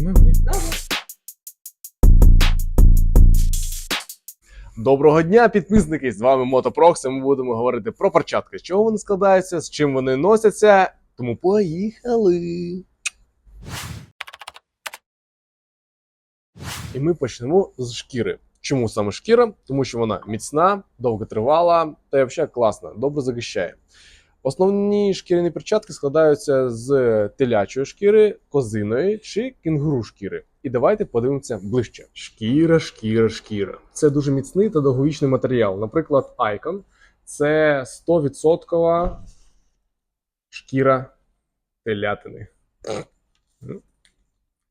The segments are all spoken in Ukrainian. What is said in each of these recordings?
Знімемо, ні? Доброго дня, підписники! З вами Мотопрокс. Ми будемо говорити про перчатки, з чого вони складаються, з чим вони носяться. Тому поїхали. І ми почнемо з шкіри. Чому саме шкіра? Тому що вона міцна, довготривала та й взагалі класна, добре захищає. Основні шкіряні перчатки складаються з телячої шкіри, козиної чи кінгуру шкіри. І давайте подивимося ближче. Шкіра, шкіра, шкіра. Це дуже міцний та довговічний матеріал. Наприклад, Icon – це 100% шкіра телятини.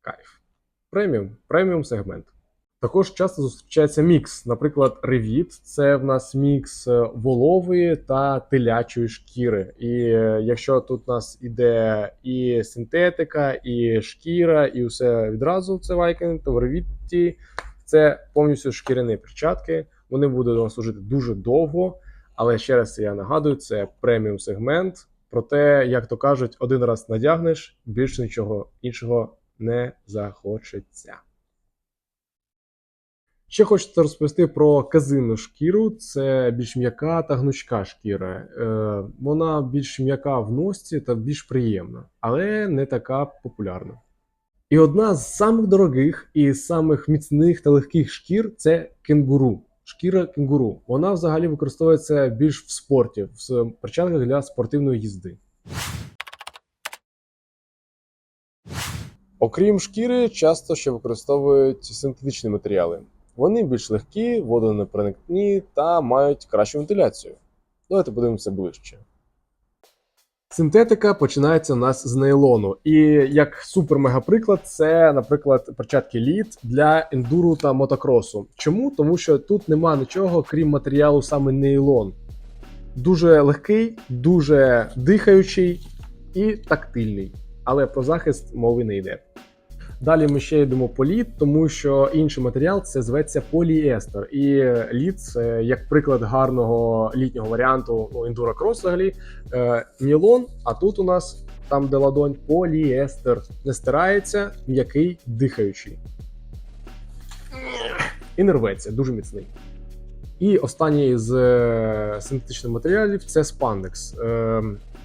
Кайф. Преміум, преміум сегмент. Також часто зустрічається мікс. Наприклад, Revit – це в нас мікс е, волової та телячої шкіри. І е, якщо тут у нас іде і синтетика, і шкіра, і все відразу це вайкен, то в Revit це повністю шкіряні перчатки. Вони будуть вам служити дуже довго. Але ще раз я нагадую, це преміум сегмент. Проте, як то кажуть, один раз надягнеш, більше нічого іншого не захочеться. Ще хочеться розповісти про казинну шкіру. Це більш м'яка та гнучка шкіра. Е, вона більш м'яка в носці та більш приємна, але не така популярна. І одна з самих дорогих і самих міцних та легких шкір це кенгуру. Шкіра кенгуру. Вона взагалі використовується більш в спорті, в перчатках для спортивної їзди. Окрім шкіри, часто ще використовують синтетичні матеріали. Вони більш легкі, водонепроникні та мають кращу вентиляцію. Давайте подивимося ближче. Синтетика починається у нас з нейлону. І як супер-мега-приклад, це, наприклад, перчатки лід для ендуру та мотокросу. Чому? Тому що тут нема нічого, крім матеріалу саме нейлон. Дуже легкий, дуже дихаючий і тактильний. Але про захист мови не йде. Далі ми ще йдемо по лід, тому що інший матеріал це зветься поліестер. І лід, як приклад гарного літнього варіанту ну, ендуро крос взагалі. Е, нілон, а тут у нас там, де ладонь, поліестер. Не стирається, м'який, дихаючий. І не рветься, дуже міцний. І останній з е, синтетичних матеріалів це спандекс.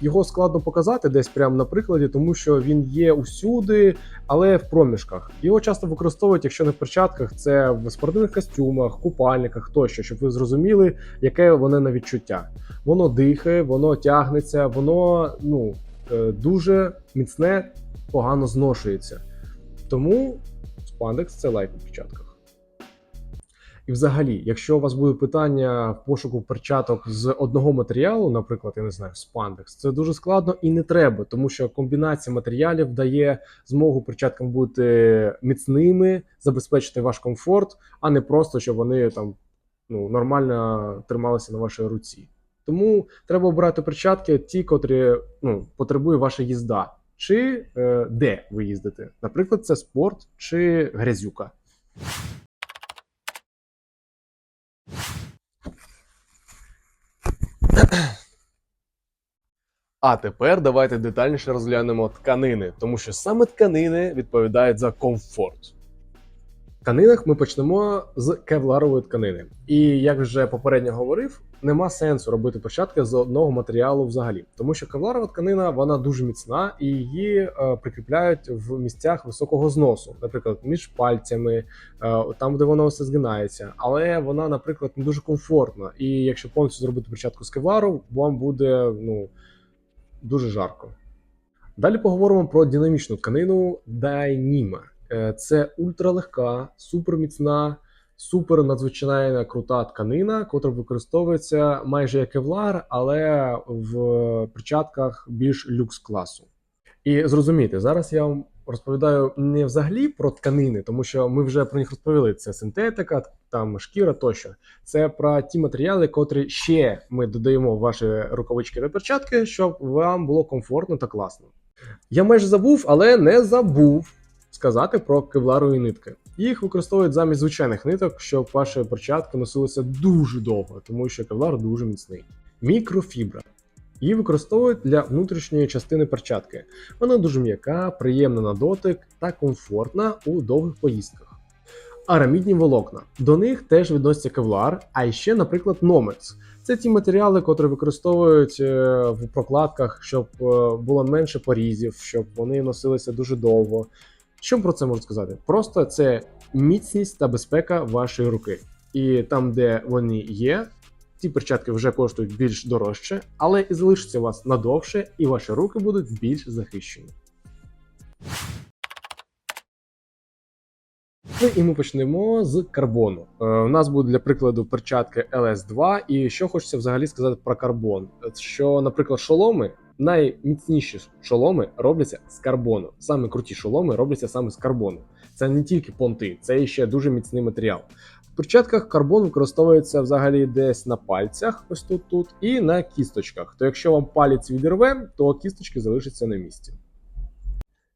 Його складно показати десь прямо на прикладі, тому що він є усюди, але в проміжках. Його часто використовують, якщо не в перчатках, це в спортивних костюмах, купальниках тощо, щоб ви зрозуміли, яке воно на відчуття. Воно дихає, воно тягнеться, воно ну, е, дуже міцне, погано зношується. Тому спандекс це лайк у перчатках. І взагалі, якщо у вас буде питання в пошуку перчаток з одного матеріалу, наприклад, я не знаю, спандекс, це дуже складно і не треба, тому що комбінація матеріалів дає змогу перчаткам бути міцними, забезпечити ваш комфорт, а не просто щоб вони там ну, нормально трималися на вашій руці. Тому треба обирати перчатки, ті, котрі ну, потребує ваша їзда, чи е, де ви їздите. Наприклад, це спорт чи грязюка. А тепер давайте детальніше розглянемо тканини, тому що саме тканини відповідають за комфорт. В тканинах ми почнемо з кевларової тканини. І як вже попередньо говорив, нема сенсу робити перчатки з одного матеріалу взагалі, тому що кевларова тканина вона дуже міцна і її е, прикріпляють в місцях високого зносу, наприклад, між пальцями, е, там де воно все згинається. Але вона, наприклад, не дуже комфортна. І якщо повністю зробити перчатку з кевлару, вам буде ну дуже жарко. Далі поговоримо про динамічну тканину Dyneema. Е, Це ультралегка, суперміцна, супер надзвичайна крута тканина, котра використовується майже як кевлар, але в перчатках більш люкс класу. І зрозумійте, зараз я вам розповідаю не взагалі про тканини, тому що ми вже про них розповіли. Це синтетика, там шкіра тощо. Це про ті матеріали, котрі ще ми додаємо в ваші рукавички та перчатки, щоб вам було комфортно та класно. Я майже забув, але не забув сказати про кевларові нитки. Їх використовують замість звичайних ниток, щоб ваші перчатки носилися дуже довго, тому що кевлар дуже міцний. Мікрофібра. Її використовують для внутрішньої частини перчатки. Вона дуже м'яка, приємна на дотик та комфортна у довгих поїздках. Арамідні волокна. До них теж відноситься кевлар, а ще, наприклад, номекс. Це ті матеріали, котрі використовують е, в прокладках, щоб е, було менше порізів, щоб вони носилися дуже довго. Що про це можу сказати? Просто це міцність та безпека вашої руки. І там, де вони є, ці перчатки вже коштують більш дорожче, але і залишаться у вас надовше, і ваші руки будуть більш захищені. Ну і ми почнемо з карбону. Е, у нас буде для прикладу перчатки LS2. І що хочеться взагалі сказати про карбон? Що, наприклад, шоломи, найміцніші шоломи робляться з карбону. Саме круті шоломи робляться саме з карбону. Це не тільки понти, це ще дуже міцний матеріал. В перчатках карбон використовується взагалі десь на пальцях, ось тут тут, і на кісточках. То якщо вам палець відірве, то кісточки залишаться на місці.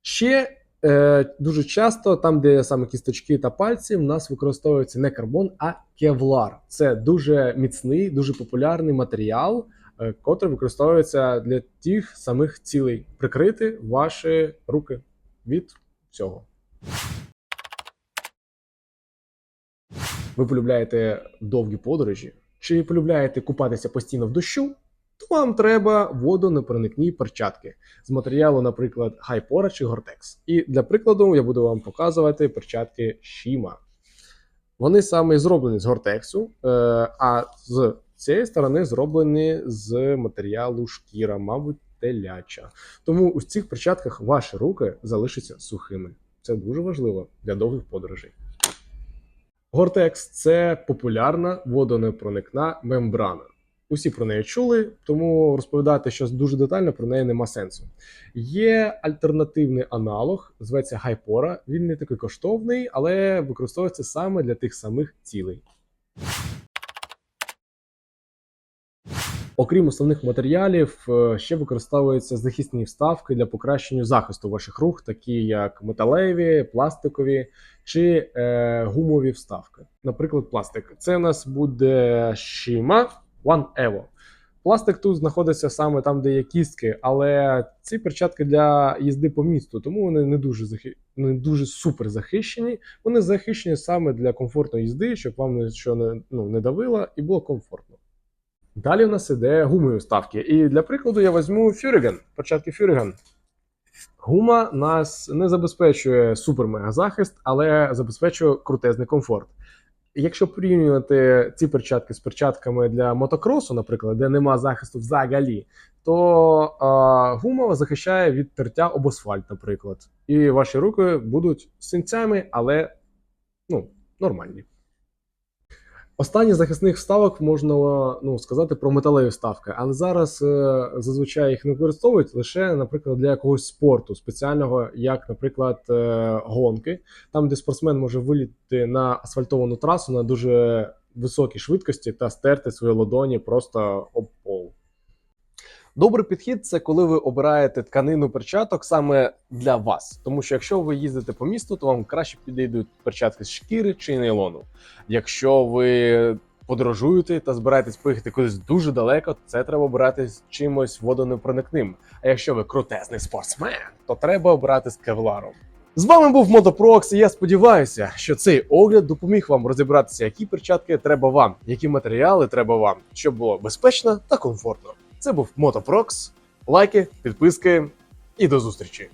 Ще е, дуже часто, там, де саме кісточки та пальці, в нас використовується не карбон, а кевлар. Це дуже міцний, дуже популярний матеріал, е, котрий використовується для тих самих цілей прикрити ваші руки від всього. Ви полюбляєте довгі подорожі, чи полюбляєте купатися постійно в дощу, то вам треба водонепроникні перчатки з матеріалу, наприклад, Hypora чи Gore-Tex. І для прикладу я буду вам показувати перчатки Shima. Вони саме зроблені з Gore-Tex, е, а з цієї сторони зроблені з матеріалу шкіра, мабуть, теляча. Тому у цих перчатках ваші руки залишаться сухими. Це дуже важливо для довгих подорожей. Gore-Tex – це популярна водонепроникна мембрана. Усі про неї чули, тому розповідати щось дуже детально про неї нема сенсу. Є альтернативний аналог, зветься Гайпора. Він не такий коштовний, але використовується саме для тих самих цілей. Окрім основних матеріалів, е, ще використовуються захисні вставки для покращення захисту ваших рук, такі як металеві, пластикові чи е, гумові вставки. Наприклад, пластик. Це у нас буде Shima One Evo. Пластик тут знаходиться саме там, де є кістки, але ці перчатки для їзди по місту, тому вони не дуже захи... не дуже супер захищені. Вони захищені саме для комфортної їзди, щоб вам нічого не, ну, не давило і було комфортно. Далі у нас іде гумові вставки. І для прикладу я візьму Furigan, перчатки Furigan. Гума нас не забезпечує супер-мега захист, але забезпечує крутезний комфорт. Якщо порівнювати ці перчатки з перчатками для мотокросу, наприклад, де нема захисту взагалі, то а, гума захищає від тертя об асфальт, наприклад. І ваші руки будуть синцями, але ну, нормальні. Останні захисних вставок можна ну, сказати про металеві вставки, але зараз е, зазвичай їх не використовують лише, наприклад, для якогось спорту спеціального, як, наприклад, е, гонки, там, де спортсмен може виліти на асфальтовану трасу на дуже високій швидкості та стерти свої ладоні просто об пол. Добрий підхід це коли ви обираєте тканину перчаток саме для вас. Тому що якщо ви їздите по місту, то вам краще підійдуть перчатки з шкіри чи нейлону. Якщо ви подорожуєте та збираєтесь поїхати кудись дуже далеко, це треба обирати з чимось водонепроникним. А якщо ви крутезний спортсмен, то треба обирати з кевларом. З вами був Мотопрокс, і я сподіваюся, що цей огляд допоміг вам розібратися, які перчатки треба вам, які матеріали треба вам, щоб було безпечно та комфортно. Це був Мотопрокс. Лайки, підписки і до зустрічі!